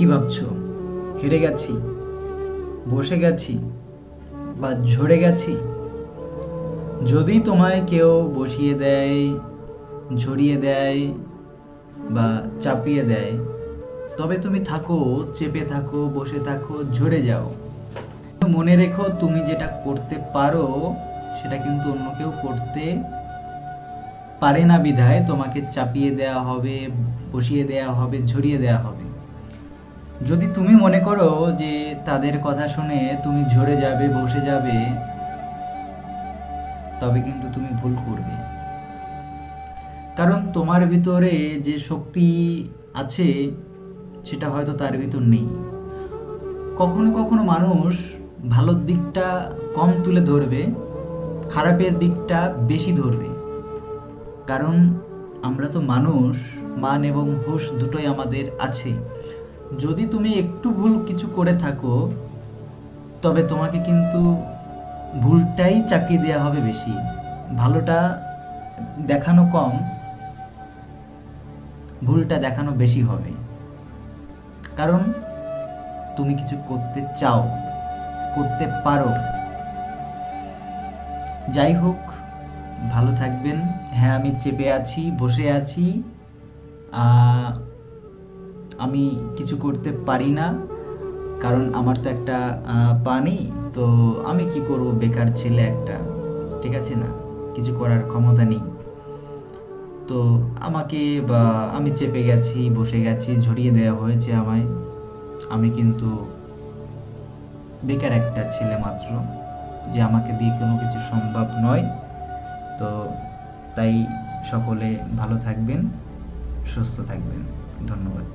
কি ভাবছ? হেরে গেছি, বসে গেছি বা ঝরে গেছি? যদি তোমায় কেউ বসিয়ে দেয়, ঝরিয়ে দেয় বা চাপিয়ে দেয়, তবে তুমি থাকো, চেপে থাকো, বসে থাকো, ঝরে যাও। মনে রেখো তুমি যেটা করতে পারো, সেটা কিন্তু অন্য কেউ করতে পারে না বিধায় তোমাকে চাপিয়ে দেওয়া হবে, বসিয়ে দেওয়া হবে, ঝরিয়ে দেওয়া হবে। যদি তুমি মনে করো যে তাদের কথা শুনে তুমি ঝরে যাবে, বসে যাবে, তবে কিন্তু তুমি ভুল করবে। কারণ তোমার ভিতরে যে শক্তি আছে, সেটা হয়তো তার ভিতর নেই। কখনো কখনো মানুষ ভালোর দিকটা কম তুলে ধরবে, খারাপের দিকটা বেশি ধরবে। কারণ আমরা তো মানুষ, মান এবং হুঁশ দুটোই আমাদের আছে। যদি তুমি একটু ভুল কিছু করে থাকো, তবে তোমাকে কিন্তু ভুলটাই চাপিয়ে দেওয়া হবে বেশি। ভালোটা দেখানো কম, ভুলটা দেখানো বেশি হবে। কারণ তুমি কিছু করতে চাও, করতে পারো। যাই হোক, ভালো থাকবেন। হ্যাঁ আমি চেপে আছি, বসে আছি। আমি কিছু করতে পারি না, কারণ আমার তো একটা পা নেই, তো আমি কি করব? বেকার ছেলে একটা, ঠিক আছে না? কিছু করার ক্ষমতা নেই। তো আমাকে বা, আমি চেপে গেছি, বসে গেছি, ঝরিয়ে দেওয়া হয়েছে আমায়। আমি কিন্তু বেকার একটা ছেলে মাত্র, যে আমাকে দিয়ে কোনো কিছু সম্ভব নয়। তো তাই সকলে ভালো থাকবেন, সুস্থ থাকবেন। ধন্যবাদ।